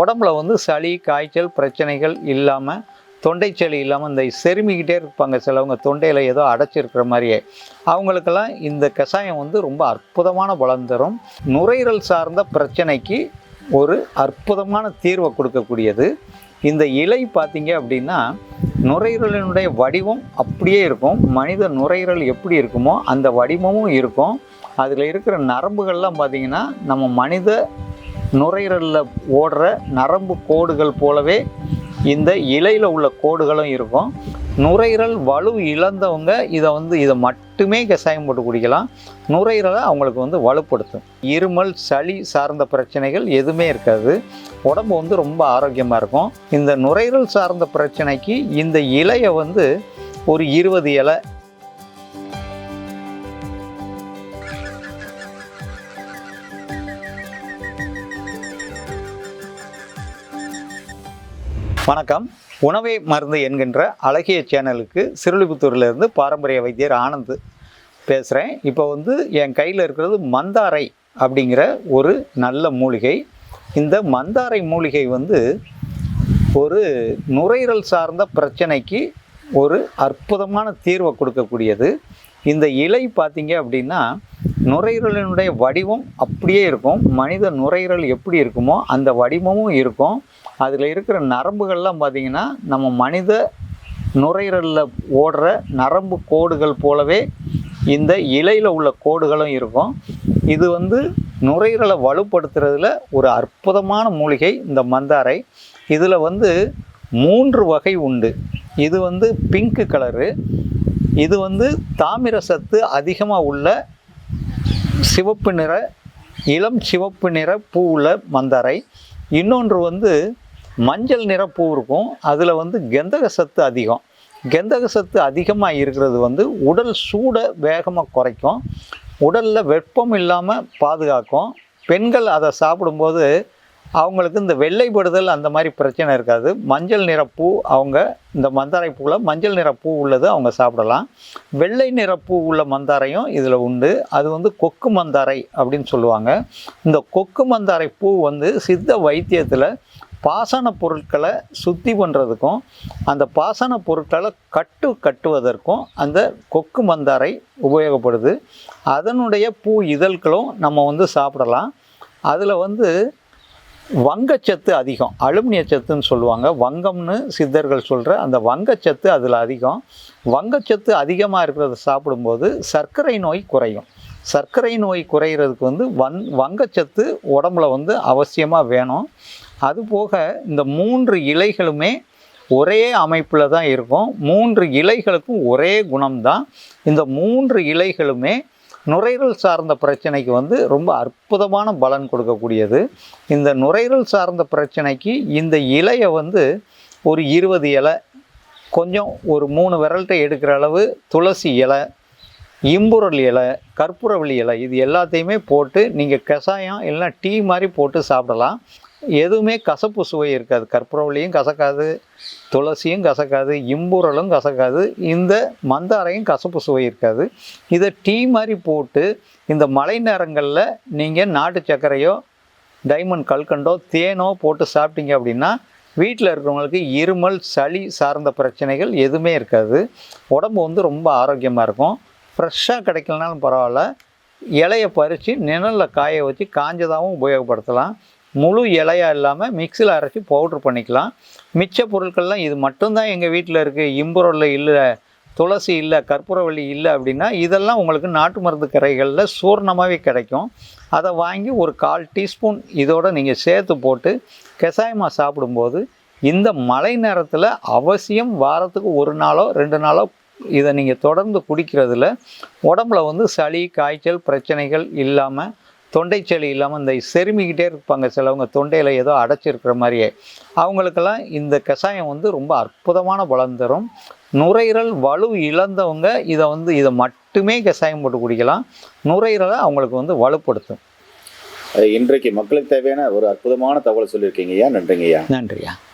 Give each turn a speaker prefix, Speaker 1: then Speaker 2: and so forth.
Speaker 1: உடம்புல வந்து சளி காய்ச்சல் பிரச்சனைகள் இல்லாமல் தொண்டை சளி இல்லாமல் இந்த செருமிக்கிட்டே இருப்பாங்க. சிலவங்க தொண்டையில் ஏதோ அடைச்சிருக்கிற மாதிரியே. அவங்களுக்கெல்லாம் இந்த கஷாயம் வந்து ரொம்ப அற்புதமான பலன் தரும். நுரையீரல் சார்ந்த பிரச்சனைக்கு ஒரு அற்புதமான தீர்வை கொடுக்கக்கூடியது. இந்த இலை பார்த்தீங்க அப்படின்னா நுரையீரலினுடைய வடிவம் அப்படியே இருக்கும். மனித நுரையீரல் எப்படி இருக்குமோ அந்த வடிவமும் இருக்கும். அதில் இருக்கிற நரம்புகள்லாம் பார்த்தீங்கன்னா நம்ம மனித நுரையீரலில் ஓடுற நரம்பு கோடுகள் போலவே இந்த இலையில் உள்ள கோடுகளும் இருக்கும். நுரையீரல் வலு இழந்தவங்க இதை வந்து இதை மட்டுமே கஷாயம் போட்டு குடிக்கலாம். நுரையீரலை அவங்களுக்கு வந்து வலுப்படுத்தும். இருமல் சளி சார்ந்த பிரச்சனைகள் எதுவுமே இருக்காது. உடம்பு வந்து ரொம்ப ஆரோக்கியமாக இருக்கும். இந்த நுரையீரல் சார்ந்த பிரச்சனைக்கு இந்த இலையை வந்து ஒரு இருபது இலை வணக்கம். உணவே மருந்து என்கின்ற அழகிய சேனலுக்கு சிறுலிபுத்தூர்லேருந்து பாரம்பரிய வைத்தியர் ஆனந்த் பேசுகிறேன் இப்போ வந்து என் கையில் இருக்கிறது மந்தாரை அப்படிங்கிற ஒரு நல்ல மூலிகை. இந்த மந்தாரை மூலிகை வந்து ஒரு நுரையீரல் சார்ந்த பிரச்சனைக்கு ஒரு அற்புதமான தீர்வை கொடுக்கக்கூடியது. இந்த இலை பார்த்தீங்க அப்படின்னா நுரையீரலினுடைய வடிவம் அப்படியே இருக்கும். மனித நுரையீரல் எப்படி இருக்குமோ அந்த வடிவமும் இருக்கும். அதில் இருக்கிற நரம்புகள்லாம் பார்த்தீங்கன்னா நம்ம மனித நுரையீரலில் ஓடுற நரம்பு கோடுகள் போலவே இந்த இலையில் உள்ள கோடுகளும் இருக்கும். இது வந்து நுரையீரலை வலுப்படுத்துறதுல ஒரு அற்புதமான மூலிகை இந்த மந்தாரை. இதில் வந்து மூன்று வகை உண்டு. இது வந்து பிங்க் கலரு இது வந்து தாமிர சத்து அதிகமாக உள்ள சிவப்பு நிற இளம் சிவப்பு நிற பூ உள்ள மந்தாரை. இன்னொன்று வந்து மஞ்சள் நிற பூ இருக்கும். அதில் வந்து கெந்தக சத்து அதிகம். கெந்தக சத்து அதிகமாக இருக்கிறது வந்து உடல் சூடை வேகமாக குறைக்கும். உடலில் வெப்பம் இல்லாமல் பாதுகாக்கும். பெண்கள் அதை சாப்பிடும்போது அவங்களுக்கு இந்த வெள்ளைப்படுதல் அந்த மாதிரி பிரச்சனை இருக்காது. மஞ்சள் நிறப்பூ அவங்க இந்த மந்தாரை பூவில் மஞ்சள் நிற பூ உள்ளது அவங்க சாப்பிடலாம். வெள்ளை நிற பூ உள்ள மந்தாரையும் இதில் உண்டு. அது வந்து கொக்கு மந்தாரை அப்படின்னு சொல்லுவாங்க. இந்த கொக்கு மந்தாரை பூ வந்து சித்த வைத்தியத்தில் பாசன பொருட்களை சுத்தி பண்ணுறதுக்கும் அந்த பாசன பொருட்களை கட்டு கட்டுவதற்கும் அந்த கொக்கு மந்தாரை உபயோகப்படுது. அதனுடைய பூ இதழ்களும் நம்ம வந்து சாப்பிடலாம். அதில் வந்து வங்கச்சத்து அதிகம். அலுமினிய சத்துன்னு சொல்லுவாங்க. வங்கம்னு சித்தர்கள் சொல்கிற அந்த வங்கச்சத்து அதில் அதிகம். வங்கச்சத்து அதிகமாக இருக்கிறத சாப்பிடும்போது சர்க்கரை நோய் குறையும். சர்க்கரை நோய் குறையிறதுக்கு வந்து வந் வங்கச்சத்து உடம்புல வந்து அவசியமாக வேணும். அதுபோக இந்த மூன்று இலைகளுமே ஒரே அமைப்பில் தான் இருக்கும். மூன்று இலைகளுக்கும் ஒரே குணம்தான். இந்த மூன்று இலைகளுமே நுரையீரல் சார்ந்த பிரச்சனைக்கு வந்து ரொம்ப அற்புதமான பலன் கொடுக்கக்கூடியது. இந்த நுரையீரல் சார்ந்த பிரச்சனைக்கு இந்த இலையை வந்து ஒரு இருபது இலை கொஞ்சம் ஒரு மூணு விரல்கிட்ட எடுக்கிற அளவு துளசி இலை இம்புரல் இலை கற்பூரவள்ளி இலை இது எல்லாத்தையுமே போட்டு நீங்கள் கஷாயம் இல்லைன்னா டீ மாதிரி போட்டு சாப்பிடலாம். எதுவுமே கசப்பு சுவை இருக்காது. கற்பூரவள்ளியும் கசக்காது துளசியும் கசக்காது இம்புரலும் கசக்காது. இந்த மந்தாரையும் கசப்பு சுவை இருக்காது. இதை டீ மாதிரி போட்டு இந்த மழை நேரங்களில் நீங்கள் நாட்டு சர்க்கரையோ டைமண்ட் கல்கண்டோ தேனோ போட்டு சாப்பிட்டீங்க அப்படின்னா வீட்டில் இருக்கிறவங்களுக்கு இருமல் சளி சார்ந்த பிரச்சனைகள் எதுவுமே இருக்காது. உடம்பு வந்து ரொம்ப ஆரோக்கியமாக இருக்கும். ஃப்ரெஷ்ஷாக கிடைக்கலனாலும் பரவாயில்ல. இலையை பறித்து நிழலில் காய வச்சு காஞ்சதாகவும் உபயோகப்படுத்தலாம். முழு இலையா இல்லாமல் மிக்சியில் அரைச்சி பவுட்ரு பண்ணிக்கலாம். மிச்ச பொருட்கள்லாம் இது மட்டும்தான் எங்கள் வீட்டில் இருக்குது இம்புரல்ல இல்லை துளசி இல்லை கற்பூரவள்ளி இல்லை அப்படின்னா இதெல்லாம் உங்களுக்கு நாட்டு மருந்து கரைகளில் சூர்ணமாகவே கிடைக்கும். அதை வாங்கி ஒரு கால் டீஸ்பூன் இதோட நீங்கள் சேர்த்து போட்டு கஷாயமாக சாப்பிடும்போது இந்த மழை நேரத்தில் அவசியம் வாரத்துக்கு ஒரு நாளோ ரெண்டு நாளோ இதை நீங்கள் தொடர்ந்து குடிக்கிறதுல உடம்புல வந்து சளி காய்ச்சல் பிரச்சனைகள் இல்லாமல் தொண்டை சளி இல்லாமல் இந்த செருமிக்கிட்டே இருப்பாங்க. சிலவங்க தொண்டையில் ஏதோ அடைச்சிருக்கிற மாதிரியே. அவங்களுக்கெல்லாம் இந்த கஷாயம் வந்து ரொம்ப அற்புதமான பலன் தரும். நுரையீரல் வலு இழந்தவங்க இதை வந்து இதை மட்டுமே கஷாயம் போட்டு குடிக்கலாம். நுரையீரலை அவங்களுக்கு வந்து வலுப்படுத்தும்.
Speaker 2: இன்றைக்கு மக்களுக்கு தேவையான ஒரு அற்புதமான தகவல் சொல்லியிருக்கீங்க ஐயா. நன்றிங்க ஐயா.
Speaker 1: நன்றியா